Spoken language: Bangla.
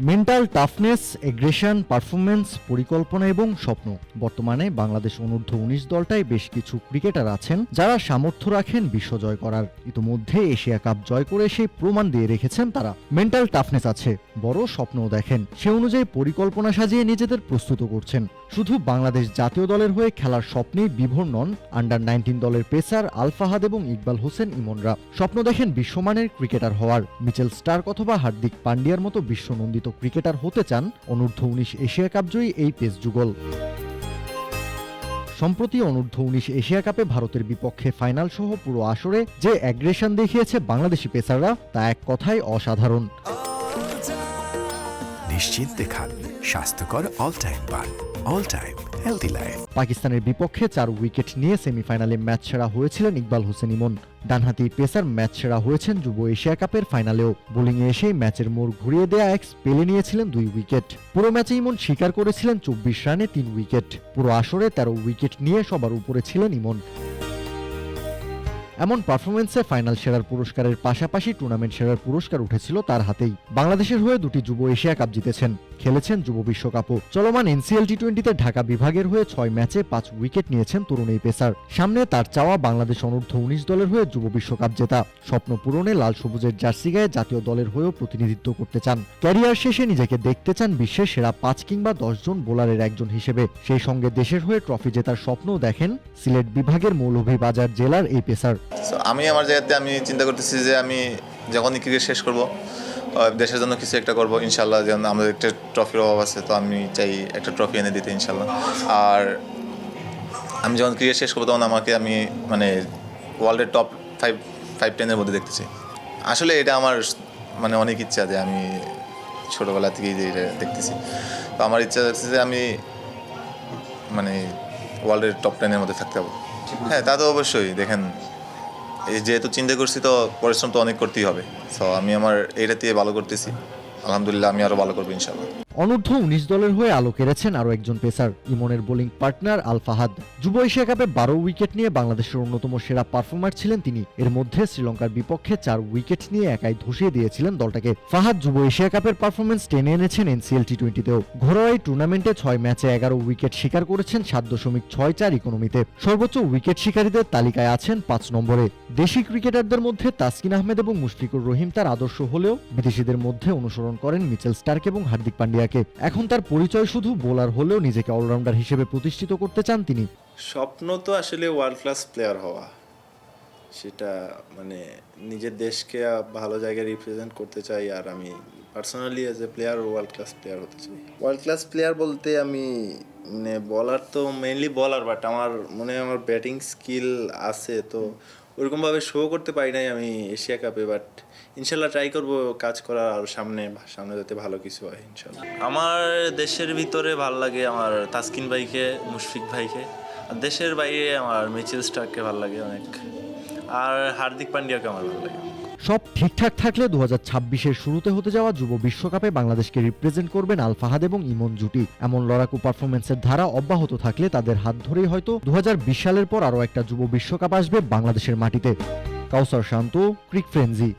মেন্টাল টাফনেস এগ্রেশন পারফরমেন্স পরিকল্পনা এবং স্বপ্ন। বর্তমানে বাংলাদেশ অনূর্ধ্ব উনিশ দলটায় বেশ কিছু ক্রিকেটার আছেন, যারা সামর্থ্য রাখেন বিশ্ব জয় করার। ইতিমধ্যে এশিয়া কাপ জয় করে সেই প্রমাণ দিয়ে রেখেছেন তারা। মেন্টাল টাফনেস আছে, বড় স্বপ্নও দেখেন। সে অনুযায়ী পরিকল্পনা সাজিয়ে নিজেদের প্রস্তুত করছেন। শুধু বাংলাদেশ জাতীয় দলের হয়ে খেলার স্বপ্নেই বিভোর নন আন্ডার নাইনটিন দলের পেসার আলফাহাদ এবং ইকবাল হোসেন ইমনরা। স্বপ্ন দেখেন বিশ্বমানের ক্রিকেটার হওয়ার। মিচেল স্টার্ক অথবা হার্দিক পান্ডিয়ার মতো বিশ্বনন্দিত ক্রিকেটার হতে চান অনূর্ধ্ব উনিশ এশিয়া কাপ জয়ী এই পেস যুগল। সম্প্রতি অনূর্ধ্ব উনিশ এশিয়া কাপে ভারতের বিপক্ষে ফাইনাল সহ পুরো আসরে যে অ্যাগ্রেশন দেখিয়েছে বাংলাদেশি পেসাররা, তা এক কথায় অসাধারণ। নিশ্চিন্তে খান স্বাস্থ্যকর অল টাইম পান অল টাইম হেলদি লাইফ পাকিস্তানের বিপক্ষে চার উইকেট নিয়ে সেমিফাইনালে ম্যাচ সেরা হয়েছিলেন ইকবাল হোসেন ইমন। ডানহাতি পেসার ম্যাচ সেরা হয়েছেন যুব এশিয়া কাপের ফাইনালেও বোলিংয়ে এসেই ম্যাচের মোড় ঘুরিয়ে দেয়া এক্স পেলে নিয়েছিলেন দুই উইকেট পুরো ম্যাচে ইমন স্বীকার করেছিলেন চব্বিশ রানে তিন উইকেট পুরো আসরে তেরো উইকেট নিয়ে সবার উপরে ছিলেন ইমন। এমন পারফরমেন্সে ফাইনাল সেরার পুরস্কারের পাশাপাশি টুর্নামেন্ট সেরার পুরস্কার উঠেছিল তার হাতেই। বাংলাদেশের হয়ে দুটি যুব এশিয়া কাপ জিতেছেন। খেলেছেন যুব বিশ্বকাপও। চলমান এনসিএল টি টোয়েন্টিতে ঢাকা বিভাগের হয়ে ছয় ম্যাচে পাঁচ উইকেট নিয়েছেন তরুণ এই পেসার। সামনে তার চাওয়া বাংলাদেশ অনূর্ধ্ব উনিশ দলের হয়ে যুব বিশ্বকাপ জেতা। স্বপ্ন পূরণে লাল সবুজের জার্সি গায়ে জাতীয় দলের হয়েও প্রতিনিধিত্ব করতে চান। ক্যারিয়ার শেষে নিজেকে দেখতে চান বিশ্বের সেরা পাঁচ কিংবা দশ জন বোলারের একজন হিসেবে। সেই সঙ্গে দেশের হয়ে ট্রফি জেতার স্বপ্নও দেখেন সিলেট বিভাগের মৌলভীবাজার জেলার এই পেসার। আমি আমার জায়গাতে আমি চিন্তা করতেছি যে আমি যখনই ক্রিকেট শেষ করব দেশের জন্য কিছু একটা করব ইনশাল্লাহ যেমন আমাদের একটা ট্রফির অভাব আছে তো আমি চাই একটা ট্রফি এনে দিতে ইনশাল্লাহ। আর আমি যখন ক্রিকেট শেষ করব তখন আমাকে আমি মানে ওয়ার্ল্ডের টপ ফাইভ ফাইভ টেনের মধ্যে দেখতেছি আসলে এটা আমার মানে অনেক ইচ্ছা যে আমি ছোটোবেলা থেকেই যে এটা দেখতেছি। তো আমার ইচ্ছা হচ্ছে যে আমি মানে ওয়ার্ল্ডের টপ টেনের মধ্যে থাকতে হবে হ্যাঁ তা তো অবশ্যই দেখেন যেহেতু চিন্তা করছি তো পরিশ্রম তো অনেক করতেই হবে। সো আমি আমার দিয়ে ভালো করতেছি। আলহামদুলিল্লাহ, আমি আরও ভালো করব ইনশাল্লাহ অনূর্ধ্ব উনিশ দলের হয়ে আলো কেড়েছেন আরও একজন পেসার, ইমনের বোলিং পার্টনার আল ফাহাদ যুব এশিয়া কাপে বারো উইকেট নিয়ে বাংলাদেশের অন্যতম সেরা পারফর্মার ছিলেন তিনি। এর মধ্যে শ্রীলঙ্কার বিপক্ষে চার উইকেট নিয়ে একাই ধসিয়ে দিয়েছিলেন দলটাকে। ফাহাদ যুব এশিয়া কাপের পারফরমেন্স টেনে এনেছেন এনসিএল টি টোয়েন্টিতেও ঘরোয়া এই টুর্নামেন্টে ছয় ম্যাচে এগারো উইকেট শিকার করেছেন সাত দশমিক ছয় চার ইকোনমিতে। সর্বোচ্চ উইকেট শিকারীদের তালিকায় আছেন পাঁচ নম্বরে। দেশি ক্রিকেটারদের মধ্যে তাসকিন আহমেদ এবং মুশফিকুর রহিম তার আদর্শ হলেও বিদেশিদের মধ্যে অনুসরণ করেন মিচেল স্টার্ক এবং হার্দিক পান্ডিয়াকে এখন তার পরিচয় শুধু বোলার হলেও নিজেকে অলরাউন্ডার হিসেবে প্রতিষ্ঠিত করতে চান তিনি। স্বপ্ন তো আসলে ওয়ার্ল্ড ক্লাস প্লেয়ার হওয়া। সেটা মানে নিজের দেশকে ভালো জায়গায় রিপ্রেজেন্ট করতে চাই আর আমি personally as a player world class player হতে চাই। ওয়ার্ল্ড ক্লাস প্লেয়ার বলতে আমি মানে বলার তো মেইনলি বলার বাট আমার মনে হয় আমার ব্যাটিং স্কিল আছে তো ওরকমভাবে শো করতে পারি নাই আমি এশিয়া কাপে বাট ইনশাল্লাহ ট্রাই করব কাজ করার আর সামনে সামনে যাতে ভালো কিছু হয়, ইনশাল্লাহ। আমার দেশের ভিতরে ভালো লাগে আমার তাসকিন ভাইকে, মুশফিক ভাইকে। আর দেশের বাইরে আমার মিচেল স্টারকে ভালো লাগে অনেক। আর হার্দিক পান্ডিয়াকে আমার ভালো লাগে। সব ঠিকঠাক থাকলে দু হাজার শুরুতে হতে যাওয়া যুব বিশ্বকাপে বাংলাদেশকে রিপ্রেজেন্ট করবেন আলফাহাদ এবং ইমন জুটি। এমন লড়াকু পারফরমেন্সের ধারা অব্যাহত থাকলে তাদের হাত ধরেই হয়তো দু হাজার বিশ সালের পর আরও একটা যুব বিশ্বকাপ আসবে বাংলাদেশের মাটিতে। কাউসার শান্ত, ক্রিক ফ্রেন্জি